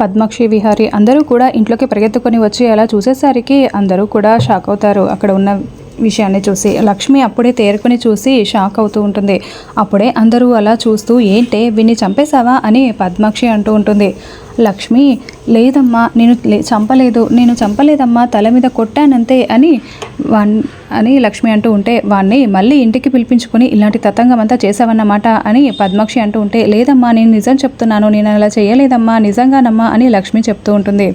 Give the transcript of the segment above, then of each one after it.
పద్మాక్షి విహారి అందరూ కూడా ఇంట్లోకి పరిగెత్తుకొని వచ్చి అలా చూసేసరికి అందరూ కూడా షాక్ అవుతారు. అక్కడ ఉన్న విషయాన్ని చూసి లక్ష్మి అప్పుడే తేరుకొని చూసి షాక్ అవుతూ ఉంటుంది. అప్పుడే అందరూ అలా చూస్తూ ఏంటే విన్ని చంపేశావా? అని పద్మాక్షి అంటూ ఉంటుంది. లక్ష్మి లేదమ్మా నేను లే చంపలేదు నేను చంపలేదమ్మా తల మీద కొట్టానంతే అని వాన్ అని లక్ష్మి అంటూ ఉంటే వాణ్ణి మళ్ళీ ఇంటికి పిలిపించుకొని ఇలాంటి తతంగం అంతా చేసావన్నమాట అని పద్మాక్షి అంటూ ఉంటే లేదమ్మా నేను నిజం చెప్తున్నాను నేను అలా చేయలేదమ్మా నిజంగానమ్మా అని లక్ష్మి చెప్తూ ఉంటుంది.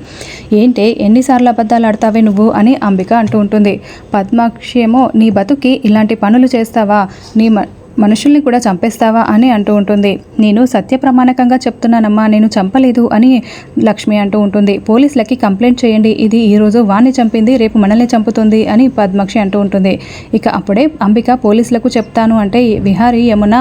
ఏంటే ఎన్నిసార్లు అబద్ధాలు ఆడతావే నువ్వు అని అంబిక అంటూ ఉంటుంది. పద్మాక్షి ఏమో నీ బతుకి ఇలాంటి పనులు చేస్తావా? నీ మ మనుషుల్ని కూడా చంపేస్తావా అని అంటూ ఉంటుంది. నేను సత్య ప్రమాణకంగా చెప్తున్నానమ్మా నేను చంపలేదు అని లక్ష్మి అంటూ ఉంటుంది. పోలీసులకి కంప్లైంట్ చేయండి ఇది ఈరోజు వాణ్ణి చంపింది రేపు మనల్ని చంపుతుంది అని పద్మాక్షి అంటూ ఉంటుంది. ఇక అప్పుడే అంబిక పోలీసులకు చెప్తాను అంటే విహారీ యమున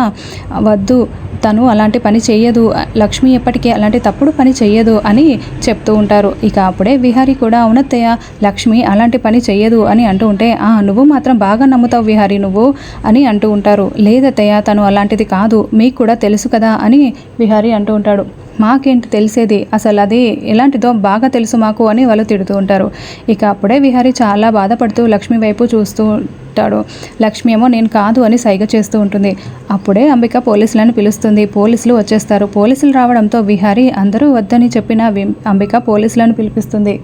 వద్దు తను అలాంటి పని చేయదు లక్ష్మి ఎప్పటికీ అలాంటి తప్పుడు పని చేయదు అని చెప్తూ ఉంటారు. ఇక అప్పుడే విహారి కూడా అవునత్తయ్య లక్ష్మి అలాంటి పని చేయదు అని అంటూ ఉంటే ఆ నువ్వు మాత్రం బాగా నమ్ముతావు విహారి నువ్వు అని అంటూ ఉంటారు. లేదత్తయ్య తను అలాంటిది కాదు. మీకు కూడా తెలుసు కదా అని విహారి అంటూ ఉంటాడు. మాకేంటి తెలిసేది? అసలు అది ఎలాంటిదో బాగా తెలుసు మాకు అని వాళ్ళు తిడుతూ ఉంటారు. ఇక అప్పుడే విహారి చాలా బాధపడుతూ లక్ష్మి వైపు చూస్తూ ఉంటాడు. లక్ష్మి ఏమో నేను కాదు అని సైగ చేస్తూ ఉంటుంది. అప్పుడే అంబిక పోలీసులను పిలుస్తుంది. పోలీసులు వచ్చేస్తారు. పోలీసులు రావడంతో విహారి అందరూ వద్దని చెప్పిన వి- అంబిక పోలీసులను పిలిపిస్తుంది.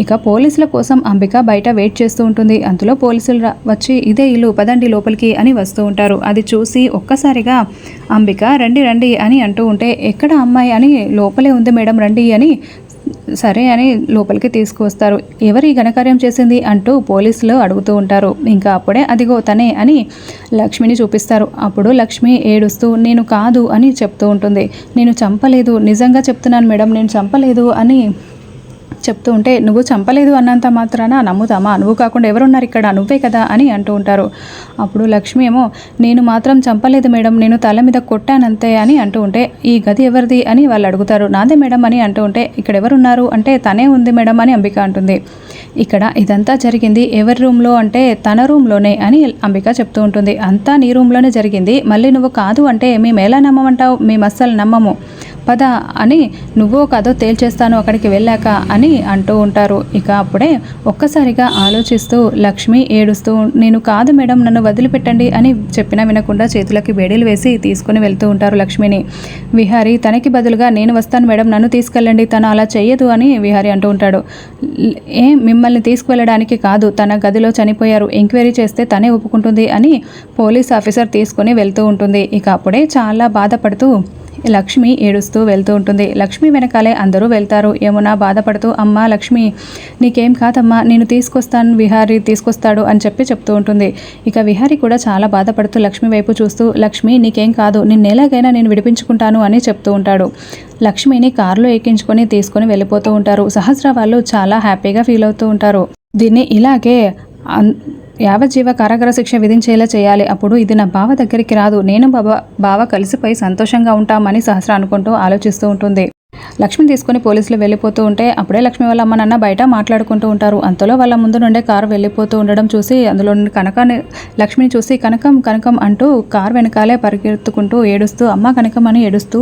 ఇక పోలీసుల కోసం అంబిక బయట వెయిట్ చేస్తూ ఉంటుంది. అందులో పోలీసులు వచ్చి ఇదే ఇల్లు పదండి లోపలికి అని వస్తూ ఉంటారు. అది చూసి ఒక్కసారిగా అంబిక రండి రండి అని అంటూ ఉంటే ఎక్కడ అమ్మాయి అని లోపలే ఉంది మేడం రండి అని సరే అని లోపలికి తీసుకువస్తారు. ఎవరి ఘనకార్యం చేసింది అంటూ పోలీసులు అడుగుతూ ఉంటారు. ఇంకా అప్పుడే అదిగో తనే అని లక్ష్మిని చూపిస్తారు. అప్పుడు లక్ష్మి ఏడుస్తూ నేను కాదు అని చెప్తూ ఉంటుంది. నేను చంపలేదు నిజంగా చెప్తున్నాను మేడం నేను చంపలేదు అని చెప్తూ ఉంటే నువ్వు చంపలేదు అన్నంత మాత్రాన నమ్ముతామా? నువ్వు కాకుండా ఎవరున్నారు ఇక్కడ? నువ్వే కదా అని అంటూ ఉంటారు. అప్పుడు లక్ష్మి ఏమో నేను మాత్రం చంపలేదు మేడం నేను తల మీద కొట్టానంతే అని అంటూ ఉంటే ఈ గది ఎవరిది? అని వాళ్ళు అడుగుతారు. నాదే మేడం అని అంటూ ఉంటే ఇక్కడ ఎవరున్నారు? అంటే తనే ఉంది మేడం అని అంబిక అంటుంది. ఇక్కడ ఇదంతా జరిగింది ఎవరి రూమ్లో అంటే తన రూమ్లోనే అని అంబిక చెప్తూ ఉంటుంది. అంతా నీ రూమ్లోనే జరిగింది. మళ్ళీ నువ్వు కాదు అంటే మేము ఎలా నమ్మమంటావు? మేము అస్సలు నమ్మము. పద అని నువ్వు కాదో తేల్చేస్తాను అక్కడికి వెళ్ళాక అని అంటూ ఉంటారు. ఇక అప్పుడే ఒక్కసారిగా ఆలోచిస్తూ లక్ష్మి ఏడుస్తూ నేను కాదు మేడం నన్ను వదిలిపెట్టండి అని చెప్పినా వినకుండా చేతులకి బేడీలు వేసి తీసుకొని వెళ్తూ ఉంటారు లక్ష్మిని. విహారి తనకి బదులుగా నేను వస్తాను మేడం నన్ను తీసుకెళ్ళండి తను అలా చేయదు అని విహారి అంటూ ఉంటాడు. ఏ మిమ్మల్ని తీసుకువెళ్ళడానికి కాదు తన గదిలో చనిపోయారు ఎంక్వైరీ చేస్తే తనే ఒప్పుకుంటుంది అని పోలీస్ ఆఫీసర్ తీసుకొని వెళ్తూ ఉంటుంది. ఇక అప్పుడే చాలా బాధపడుతూ లక్ష్మి ఏడుస్తూ వెళ్తూ ఉంటుంది. లక్ష్మి వెనకాలే అందరూ వెళ్తారు. యమున బాధపడుతూ అమ్మా లక్ష్మి నీకేం కాదమ్మా నేను తీసుకొస్తాను విహారి తీసుకొస్తాడు అని చెప్పి చెప్తూ ఉంటుంది. ఇక విహారి కూడా చాలా బాధపడుతూ లక్ష్మి వైపు చూస్తూ లక్ష్మి నీకేం కాదు నిన్ను ఎలాగైనా నేను విడిపించుకుంటాను అని చెప్తూ ఉంటాడు. లక్ష్మిని కారులో ఎక్కించుకొని తీసుకొని వెళ్ళిపోతూ ఉంటారు. సహస్ర వాళ్ళు చాలా హ్యాపీగా ఫీల్ అవుతూ ఉంటారు. దీన్ని ఇలాగే అన్- యావజ్జీవ కారాగార శిక్ష విధించేలా చేయాలి. అప్పుడు ఇది నా బావ దగ్గరికి రాదు. నేను బావ బావ కలిసిపోయి సంతోషంగా ఉంటామని సహస్ర అనుకుంటూ ఆలోచిస్తూ ఉంటుంది. లక్ష్మి తీసుకొని పోలీసులు వెళ్ళిపోతూ ఉంటే అప్పుడే లక్ష్మి వాళ్ళ అమ్మ నాన్న బయట మాట్లాడుకుంటూ ఉంటారు. అంతలో వాళ్ళ ముందు నుండే కారు వెళ్ళిపోతూ ఉండడం చూసి అందులో నుండి కనకాన్ని లక్ష్మిని చూసి కనకం కనకం అంటూ కారు వెనకాలే పరిగెత్తుకుంటూ ఏడుస్తూ అమ్మ కనకం అని ఏడుస్తూ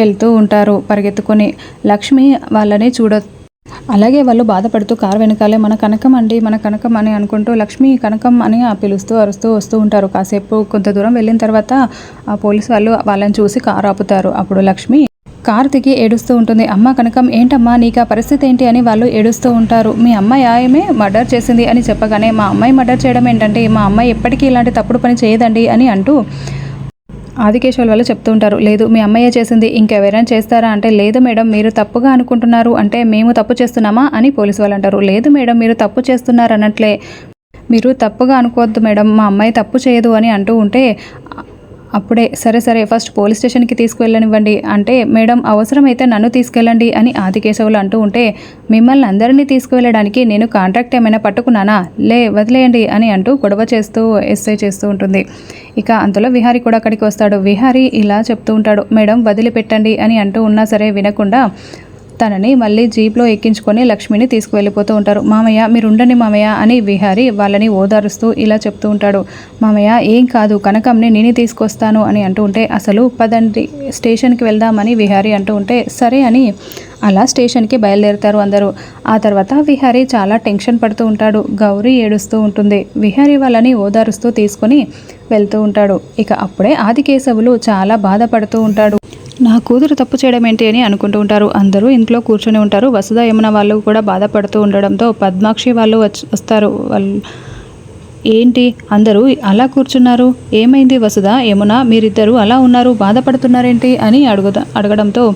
వెళ్తూ ఉంటారు పరిగెత్తుకొని. లక్ష్మి వాళ్ళని చూడ అలాగే వాళ్ళు బాధపడుతూ కారు వెనకాలే మన కనకం అండి మన కనకం అని అనుకుంటూ లక్ష్మి కనకం అని ఆ పిలుస్తూ అరుస్తూ వస్తూ ఉంటారు. కాసేపు కొంత దూరం వెళ్ళిన తర్వాత ఆ పోలీసు వాళ్ళు వాళ్ళని చూసి కారు ఆపుతారు. అప్పుడు లక్ష్మి కారు దిగి ఏడుస్తూ ఉంటుంది. అమ్మ కనకం ఏంటమ్మా నీకు ఆ పరిస్థితి ఏంటి? అని వాళ్ళు ఏడుస్తూ ఉంటారు. మీ అమ్మాయి ఆయమే మర్డర్ చేసింది అని చెప్పగానే మా అమ్మాయి మర్డర్ చేయడం ఏంటంటే మా అమ్మాయి ఎప్పటికీ ఇలాంటి తప్పుడు పని చేయదండి అని అంటూ ఆదికేశ్వర్ వాళ్ళు చెప్తూ ఉంటారు లేదు మీ అమ్మయ్య చేసింది ఇంకెవరైనా చేస్తారా? అంటే లేదు మేడం మీరు తప్పుగా అనుకుంటున్నారు అంటే మేము తప్పు చేస్తున్నామా? అని పోలీసు వాళ్ళు అంటారు. లేదు మేడం మీరు తప్పు చేస్తున్నారు అన్నట్లే మీరు తప్పుగా అనుకోవద్దు మేడం మా అమ్మాయి తప్పు చేయదు అని అంటూ ఉంటే అప్పుడే సరే సరే ఫస్ట్ పోలీస్ స్టేషన్కి తీసుకువెళ్ళనివ్వండి. అంటే మేడం అవసరమైతే నన్ను తీసుకెళ్ళండి అని ఆదికేశవులు అంటూ ఉంటే మిమ్మల్ని అందరినీ తీసుకువెళ్ళడానికి నేను కాంట్రాక్ట్ ఏమైనా పట్టుకున్నానా? లే వదిలేయండి అని అంటూ గొడవ చేస్తూ ఎస్ఐ చేస్తూ ఉంటుంది. ఇక అంతలో విహారి కూడా అక్కడికి వస్తాడు. విహారి ఇలా చెప్తూ ఉంటాడు. మేడం వదిలిపెట్టండి అని అంటూ ఉన్నా సరే వినకుండా తనని మళ్ళీ జీప్లో ఎక్కించుకొని లక్ష్మిని తీసుకువెళ్ళిపోతూ ఉంటారు. మామయ్య మీరు ఉండండి మామయ్య అని విహారి వాళ్ళని ఓదారుస్తూ ఇలా చెప్తూ ఉంటాడు. మామయ్య ఏం కాదు కనకంని నేనే తీసుకొస్తాను అని అంటూ ఉంటే అసలు పదండి స్టేషన్కి వెళ్దామని విహారి అంటూ ఉంటే సరే అని అలా స్టేషన్కి బయలుదేరుతారు అందరూ. ఆ తర్వాత విహారీ చాలా టెన్షన్ పడుతూ ఉంటాడు. గౌరీ ఏడుస్తూ ఉంటుంది. విహారీ వాళ్ళని ఓదారుస్తూ తీసుకొని వెళ్తూ ఉంటాడు. ఇక అప్పుడే ఆదికేశవులు చాలా బాధపడుతూ ఉంటాడు. నా కూతురు తప్పు చేయడం ఏంటి అని అనుకుంటూ ఉంటారు. అందరూ ఇంట్లో కూర్చొని ఉంటారు. వసుధ యమున వాళ్ళు కూడా బాధపడుతూ ఉండడంతో పద్మాక్షి వాళ్ళు వచ్చి వస్తారు. వాళ్ళు ఏంటి? అందరూ అలా కూర్చున్నారు? ఏమైంది వసుధ యమున? మీరిద్దరూ అలా ఉన్నారు? బాధపడుతున్నారేంటి? అని అడుగుదా అడగడంతో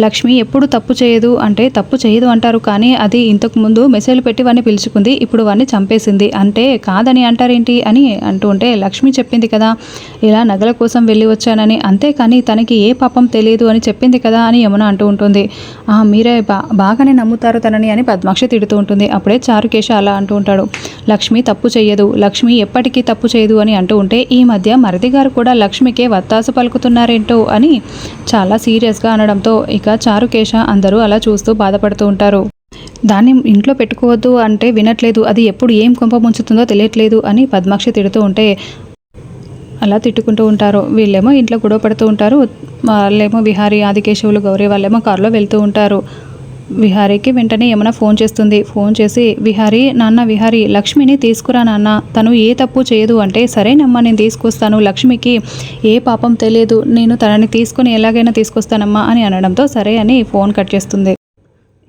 లక్ష్మి ఎప్పుడు తప్పు చేయదు అంటే తప్పు చేయదు అంటారు కానీ అది ఇంతకు ముందు మెసేజ్ పెట్టి వాడిని పిలుచుకుంది ఇప్పుడు వాడిని చంపేసింది. అంటే కాదని అంటారేంటి అని అంటూ ఉంటే లక్ష్మి చెప్పింది కదా ఇలా నగల కోసం వెళ్ళి వచ్చానని. అంతే కానీ తనకి ఏ పాపం తెలియదు అని చెప్పింది కదా అని యమున అంటూ ఉంటుంది. "ఆ, మీరే బా బాగానే నమ్ముతారు తనని అని పద్మాక్షి తిడుతూ ఉంటుంది. అప్పుడే చారుకేశ అలా అంటూ ఉంటాడు. లక్ష్మి తప్పు చేయదు లక్ష్మి ఎప్పటికీ తప్పు చేయదు అని అంటూ ఉంటే ఈ మధ్య మరిది గారు కూడా లక్ష్మికే వత్తాసు పలుకుతున్నారేంటో అని చాలా సీరియస్గా అనడంతో ఇక చారుకేశ అందరూ అలా చూస్తూ బాధపడుతూ ఉంటారు. దాన్ని ఇంట్లో పెట్టుకోవద్దు అంటే వినట్లేదు. అది ఎప్పుడు ఏం కొంప ముంచుతుందో తెలియట్లేదు అని పద్మాక్షి తిడుతూ ఉంటే అలా తిట్టుకుంటూ ఉంటారు. వీళ్ళేమో ఇంట్లో గొడవ పడుతూ ఉంటారు. వాళ్ళేమో విహారీ ఆదికేశవులు గౌరీ వాళ్ళేమో కారులో వెళ్తూ ఉంటారు. విహారీకి వెంటనే ఏమైనా ఫోన్ చేస్తుంది. ఫోన్ చేసి విహారీ నాన్న విహారీ లక్ష్మిని తీసుకురా నాన్న. తను ఏ తప్పు చేయదు అంటే సరేనమ్మా నేను తీసుకొస్తాను. లక్ష్మికి ఏ పాపం తెలియదు. నేను తనని తీసుకొని ఎలాగైనా తీసుకొస్తానమ్మా అని అనడంతో సరే అని ఫోన్ కట్ చేస్తుంది.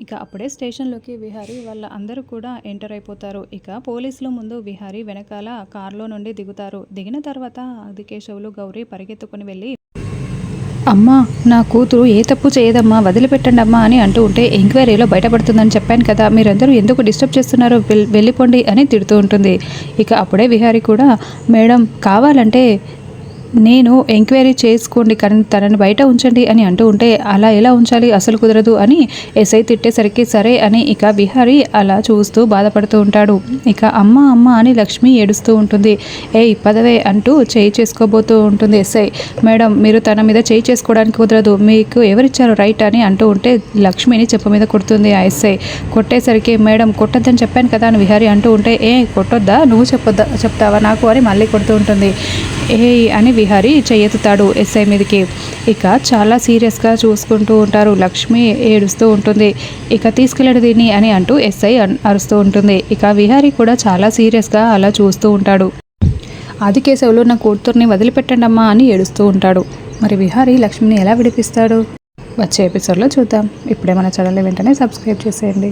ఇక అప్పుడే స్టేషన్లోకి విహారీ వాళ్ళ అందరూ కూడా ఎంటర్ అయిపోతారు. ఇక పోలీసులు ముందు విహారీ వెనకాల కారులో నుండి దిగుతారు. దిగిన తర్వాత ఆదికేశవులు గౌరీ పరిగెత్తుకొని వెళ్ళి అమ్మా నా కూతురు ఏ తప్పు చేయదమ్మా వదిలిపెట్టండి అమ్మా అని అంటూ ఉంటే ఎంక్వైరీలో బయటపడుతుందని చెప్పాను కదా మీరందరూ ఎందుకు డిస్టర్బ్ చేస్తున్నారు? వెళ్ళిపోండి అని తిడుతూ ఉంటుంది. ఇక అప్పుడే విహారీ కూడా మేడం కావాలంటే నేను ఎంక్వైరీ చేసుకోండి కానీ తనని బయట ఉంచండి అని అంటూ ఉంటే అలా ఎలా ఉంచాలి? అసలు కుదరదు అని ఎస్ఐ తిట్టేసరికి సరే అని ఇక బిహారీ అలా చూస్తూ బాధపడుతూ ఉంటాడు. ఇక అమ్మ అమ్మ అని లక్ష్మి ఏడుస్తూ ఉంటుంది. ఏ పదవే అంటూ చేయి చేసుకోబోతూ ఉంటుంది ఎస్ఐ. మేడం మీరు తన మీద చేయి చేసుకోవడానికి కుదరదు. మీకు ఎవరిచ్చారు రైట్ అని అంటూ ఉంటే లక్ష్మిని చెప్పు మీద కొడుతుంది ఆ ఎస్ఐ. కొట్టేసరికి మేడం కొట్టొద్దని చెప్పాను కదా అని విహారీ అంటూ ఉంటే ఏ కొట్టొద్దా? నువ్వు చెప్పొద్దా? చెప్తావా నాకు? అని మళ్ళీ కొడుతూ ఉంటుంది. ఏ అని విహారీ చేయెత్తుతాడు ఎస్ఐ మీదకి. ఇక చాలా సీరియస్గా చూసుకుంటూ ఉంటారు. లక్ష్మి ఏడుస్తూ ఉంటుంది. ఇక తీసుకెళ్ళడు దీన్ని అని అంటూ ఎస్ఐ అరుస్తూ ఉంటుంది. ఇక విహారీ కూడా చాలా సీరియస్గా అలా చూస్తూ ఉంటాడు. ఆది కేశవులు నా కూతుర్ని వదిలిపెట్టండి అమ్మా అని ఏడుస్తూ ఉంటాడు. మరి విహారీ లక్ష్మిని ఎలా విడిపిస్తాడు? వచ్చే ఎపిసోడ్లో చూద్దాం. ఇప్పుడే మన ఛానల్ని వెంటనే సబ్స్క్రైబ్ చేసేయండి.